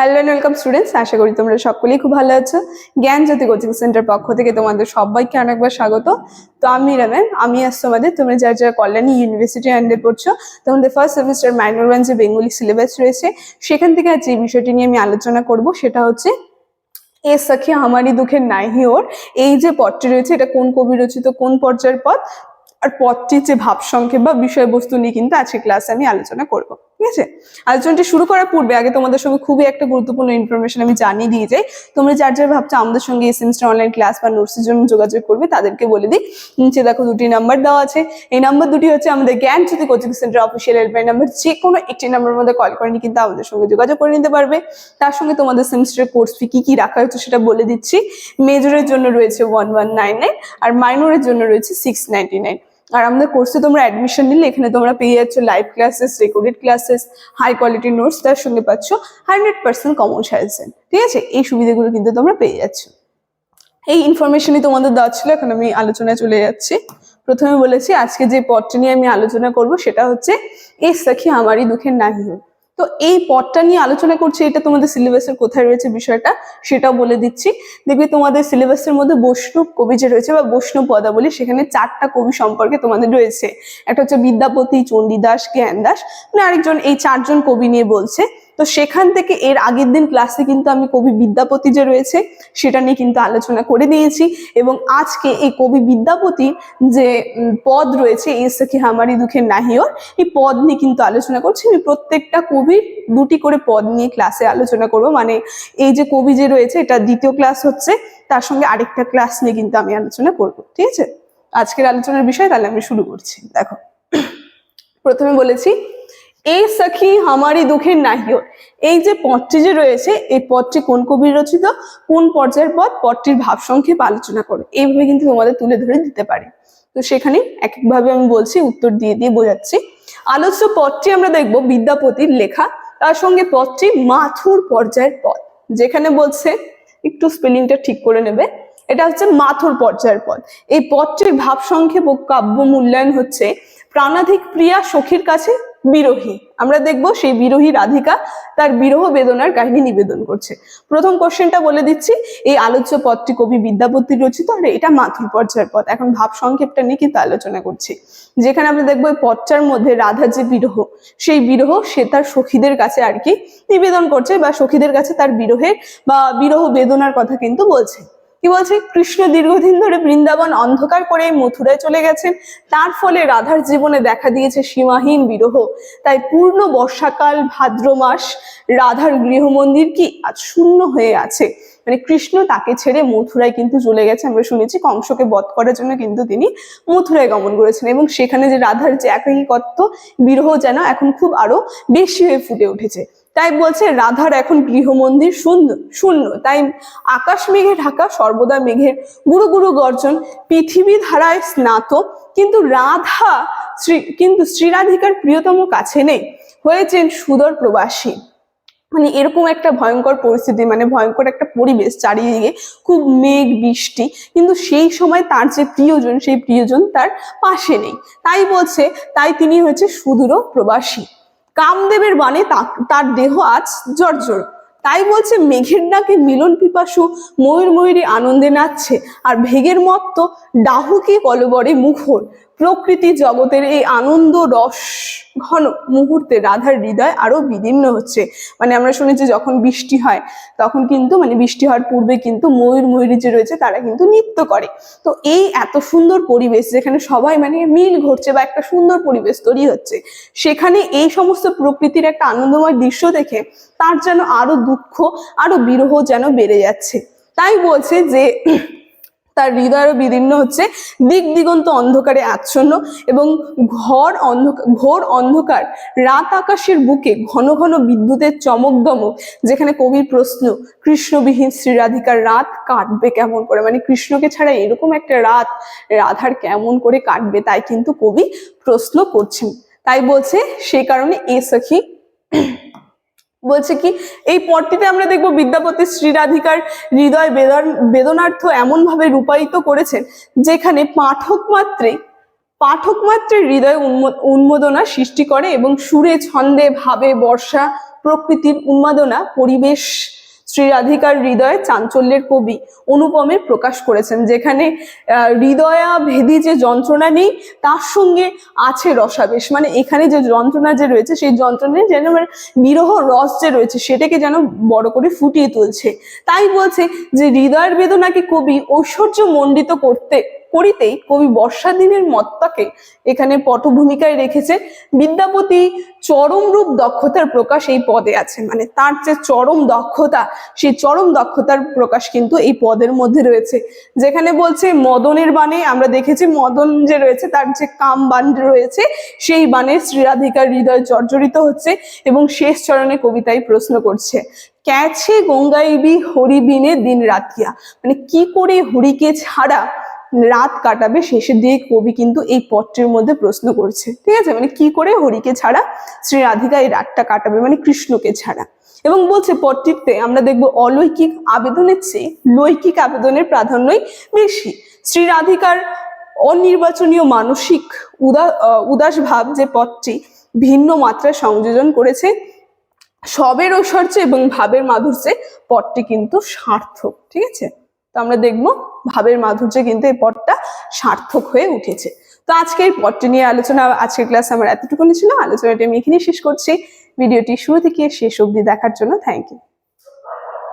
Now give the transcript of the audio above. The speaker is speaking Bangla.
হ্যালো অ্যান্ড ওয়েলকাম স্টুডেন্টস আশা করি তোমরা সকলেই খুব ভালো আছো। জ্ঞান জ্যোতি কোচিং সেন্টার পক্ষ থেকে তোমাদের সবাইকে অনেকবার স্বাগত। তো আমি ম্যাম, আমি আসছি তোমাদের তোমরা যারা যারা কল্যাণী ইউনিভার্সিটি আন্ডার পড়ছো, তোমাদের ফার্স্ট সেমিস্টার মাইনর ওয়ান যে বেঙ্গলি সিলেবাস রয়েছে। সেখান থেকে আজ যে বিষয়টি নিয়ে আমি আলোচনা করব, সেটা হচ্ছে, এ সখী আমারই দুঃখের নাহি ওর। এই যে পদটি রয়েছে, এটা কোন কবি রচিত, কোন পর্যায়ের পদ? আর পদটির যে ভাব সংক্ষেপ বা বিষয়বস্তু নিয়ে কিন্তু আজকে ক্লাসে আমি আলোচনা করব। ঠিক আছে? আলোচনাটি শুরু করার পূর্বে আগে তোমাদের সঙ্গে খুবই একটা গুরুত্বপূর্ণ ইনফরমেশন আমি জানিয়ে দিয়ে যাই। তোমরা যার যার ভাবছ আমাদের সঙ্গে এই সেমিস্টার অনলাইন ক্লাস বা নোটসের জন্য যোগাযোগ করবে, তাদেরকে বলে দিই। নিচে দেখো দুটি নাম্বার দেওয়া আছে। এই নাম্বার দুটি হচ্ছে আমাদের Gyan Jyoti coaching centre official helpline number যে কোনো একটি নাম্বারের মধ্যে কল করেনি কিন্তু আমাদের সঙ্গে যোগাযোগ করে নিতে পারবে। তার সঙ্গে তোমাদের সেমিস্টার কোর্স ফি কী কি রাখা হচ্ছে সেটা বলে দিচ্ছি। মেজরের জন্য রয়েছে ওয়ান ওয়ান নাইন নাইন আর মাইনরের জন্য রয়েছে সিক্স নাইনটি নাইন আর আমাদের কোর্সে তোমরা অ্যাডমিশন নিলে এখানে তোমরা পেয়ে যাচ্ছ live classes recorded classes high quality notes তার সঙ্গে পাচ্ছ হান্ড্রেড পার্সেন্ট কমন সাজেশন ঠিক আছে? এই সুবিধাগুলো কিন্তু তোমরা পেয়ে যাচ্ছ। এই ইনফরমেশনই তোমাদের দেওয়া ছিল, এখন আমি আলোচনায় চলে যাচ্ছি। প্রথমে বলেছি, আজকে যে পদটা নিয়ে আমি আলোচনা করব, সেটা হচ্ছে এই সাখি আমারই দুঃখের নাহি হোক। তো এই পদটা নিয়ে আলোচনা করছি, এটা তোমাদের সিলেবাসের কোথায় রয়েছে বিষয়টা, সেটাও বলে দিচ্ছি। দেখবে তোমাদের সিলেবাসের মধ্যে বৈষ্ণব কবি যে রয়েছে বা বৈষ্ণব পদাবলী, সেখানে চারটা কবি সম্পর্কে তোমাদের রয়েছে। একটা হচ্ছে বিদ্যাপতি, চণ্ডীদাস, জ্ঞানদাস মানে আরেকজন, এই চারজন কবি নিয়ে বলছে। তো সেখান থেকে এর আগের দিন ক্লাসে কিন্তু আমি কবি বিদ্যাপতি যে রয়েছে, সেটা নিয়ে কিন্তু আলোচনা করে দিয়েছি এবং আজকে এই কবি বিদ্যাপতির যে পদ রয়েছে এসে কি হামারি দুঃখের নাহিওর এই পদ নিয়ে কিন্তু আলোচনা করছি। আমি প্রত্যেকটা কবির দুটি করে পদ নিয়ে ক্লাসে আলোচনা করব। মানে এই যে কবি যে রয়েছে, এটা দ্বিতীয় ক্লাস হচ্ছে, তার সঙ্গে আরেকটা ক্লাস নিয়ে কিন্তু আমি আলোচনা করব। ঠিক আছে? আজকের আলোচনার বিষয় তাহলে আমি শুরু করছি। দেখো, প্রথমে বলেছি এই সখী আমারই দুঃখের নাহিও এই যে পদটি যে রয়েছে, এই পদটি কোন কবির রচিত? কোন পর্যায়ের পদ পদটির ভাব সংক্ষেপ আলোচনা করো। এইভাবে কিন্তু তোমাদের তুলে ধরে দিতে পারে। তো সেখানে এক একভাবে আমি বলছি, উত্তর দিয়ে দিয়ে বোঝাচ্ছি। আলোচ্য পদটি আমরা দেখব বিদ্যাপতির লেখা। তার সঙ্গে পদটি মাথুর পর্যায়ের পদ যেখানে বলছে, একটু স্পেলিংটা ঠিক করে নেবে। এটা হচ্ছে মাথুর পর্যায়ের পদ এই পদটির ভাব সংক্ষেপ ও কাব্য মূল্যায়ন হচ্ছে, প্রাণাধিক প্রিয়া সখীর কাছে বিরোহী। আমরা দেখব সেই বিরোহী রাধিকা তার বিরহ বেদনার কাহিনী নিবেদন করছে। প্রথম কোশ্চেনটা বলে দিচ্ছি, এই আলোচ্য পদটি কবি বিদ্যাপতি রচিত আর এটা মাথুর পর্যায়ের পদ। এখন ভাব সংক্ষেপটা নিয়ে কিন্তু আলোচনা করছি। যেখানে আমরা দেখব এই পদটার মধ্যে রাধার যে বিরহ, সেই বিরহ সে তার সখীদের কাছে আর কি নিবেদন করছে বা সখীদের কাছে তার বিরহের বা বিরহ বেদনার কথা কিন্তু বলছে। কি বলছে? কৃষ্ণ দীর্ঘদিন ধরে বৃন্দাবন অন্ধকার করে মথুরায় চলে গেছেন। তার ফলে রাধার জীবনে দেখা দিয়েছে সীমাহীন বিরহ। তাই পূর্ণ বর্ষাকাল, ভাদ্র মাস, রাধার গৃহমন্দির কি আজ শূন্য হয়ে আছে? মানে কৃষ্ণ তাকে ছেড়ে মথুরায় কিন্তু চলে গেছে। আমরা শুনেছি কংসকে বধ করার জন্য কিন্তু তিনি মথুরায় গমন করেছেন। এবং সেখানে যে রাধার যে একাকিকত্ব বিরহ যেন এখন খুব আরও বেশি হয়ে ফুটে উঠেছে। তাই বলছে, রাধার এখন গৃহমন্দির শূন্য শূন্য। তাই আকাশ মেঘে ঢাকা, সর্বদা মেঘের গুরু গুরু গর্জন, পৃথিবী ধারায় স্নাত, কিন্তু রাধা শ্রী, কিন্তু শ্রীরাধিকার প্রিয়তম কাছে নেই। হয়েছেন সুদর প্রবাসী। মানে এরকম একটা ভয়ঙ্কর পরিস্থিতি মানে ভয়ঙ্কর একটা পরিবেশ চারিদিকে, খুব মেঘ, বৃষ্টি। কিন্তু সেই সময় তার যে প্রিয়জন, সেই প্রিয়জন তার পাশে নেই। তাই বলছে, তাই তিনি হয়েছে সুদূর প্রবাসী। কামদেবের বাণে তার দেহ আজ জর্জর তাই বলছে, মেঘের ডাকে মিলন পিপাসু, ময়ূর ময়ূরী আনন্দে নাচছে, আর ভেগের মত্ত ডাহুকে কলবরে মুখর? প্রকৃতি জগতের এই আনন্দ রস ঘন মুহূর্তে রাধার হৃদয় আরও বিদীর্ণ হচ্ছে। মানে আমরা শুনেছি যখন বৃষ্টি হয়, তখন কিন্তু মানে বৃষ্টি হওয়ার পূর্বে কিন্তু ময়ূর ময়ূরী যে রয়েছে তারা কিন্তু নৃত্য করে। তো এই এত সুন্দর পরিবেশ যেখানে সবাই মানে মিল ঘটছে বা একটা সুন্দর পরিবেশ তৈরি হচ্ছে, সেখানে এই সমস্ত প্রকৃতির একটা আনন্দময় দৃশ্য দেখে তার যেন আরও দুঃখ, আরও বিরহ যেন বেড়ে যাচ্ছে। তাই বলছে যে তার হৃদয়ও বিদীর্ণ হচ্ছে। দিক দিগন্ত অন্ধকারে আচ্ছন্ন এবং ঘর অন্ধকার ঘোর অন্ধকার। রাত আকাশের বুকে ঘন ঘন বিদ্যুতের চমক দমক, যেখানে কবির প্রশ্ন, কৃষ্ণবিহীন শ্রীরাধিকার রাত কাটবে কেমন করে? মানে কৃষ্ণকে ছাড়া এরকম একটা রাত, রাধার কেমন করে কাটবে তাই কিন্তু কবি প্রশ্ন করছেন। তাই বলছে সেই কারণে এ সখী বলছে কি, এই পটটিতে আমরা দেখব বিদ্যাপতি শ্রীরাধিকার হৃদয় বেদন, বেদনার্থ এমন ভাবে রূপায়িত করেছেন, যেখানে পাঠক মাত্রে পাঠক মাত্রে হৃদয় উন্ম- উন্মোদনা সৃষ্টি করে এবং সুরে ছন্দে ভাবে বর্ষা প্রকৃতির উন্মাদনা, পরিবেশ শ্রীরাধিকার হৃদয়ে চাঞ্চল্যের কবি। অনুপমের প্রকাশ করেছেন, যেখানে হৃদয়া ভেদি যে যন্ত্রণা নেই, তার সঙ্গে আছে রসাবেশ। মানে এখানে যে যন্ত্রণা যে রয়েছে, সেই যন্ত্রণায় যেন মানে বিরহ রস যে রয়েছে, সেটাকে যেন বড় করে ফুটিয়ে তুলছে। তাই বলছে যে, হৃদয়ের বেদনাকে কবি ঐশ্বর্য মণ্ডিত করতে, করিতেই কবি বর্ষা দিনের মত্তাকে এখানে পটভূমিকায় রেখেছে। বিদ্যাপতি চরম রূপ দক্ষতার প্রকাশ এই পদে আছে। মানে তার যে চরম দক্ষতা, সেই চরম দক্ষতার প্রকাশ কিন্তু এই পদের মধ্যে রয়েছে। যেখানে বলছে মদনের বাণে, আমরা দেখেছি মদন যে রয়েছে তার যে কাম বান রয়েছে, সেই বাণে শ্রীরাধিকার হৃদয় জর্জরিত হচ্ছে এবং শেষ চরণে কবিতায় প্রশ্ন করছে, ক্যাছে গঙ্গাইবি হরিবিনে দিন রাতিয়া মানে কি করে হরিকে ছাড়া রাত কাটাবে, শেষের দিকে কবি কিন্তু এই পত্রের মধ্যে প্রশ্ন করছে। ঠিক আছে? মানে কি করে হরিকে ছাড়া শ্রী রাধিকা এই রাতটা কাটাবে? মানে কৃষ্ণকে ছাড়া। এবং বলছে পত্রিকতে আমরা দেখব অলৌকিক আবেদনের চেয়ে লৈকিক আবেদনের প্রাধান্যই বেশি। শ্রী রাধিকার অনির্বাচনীয় মানসিক উদা উদাস ভাব যে পথটি ভিন্ন মাত্রায় সংযোজন করেছে, সবের ঐশ্বর্য এবং ভাবের মাধুর্যে পথটি কিন্তু সার্থক। ঠিক আছে? তো আমরা দেখব ভাবের মাধুর্যে কিন্তু এই পথটা সার্থক হয়ে উঠেছে। তো আজকে এই পথটি নিয়ে আলোচনা, আজকের ক্লাস আমার এতটুকুনি ছিল। আলোচনাটি আমি এখানেই শেষ করছি। ভিডিওটি শুরু থেকে শেষ অবধি দেখার জন্য থ্যাংক ইউ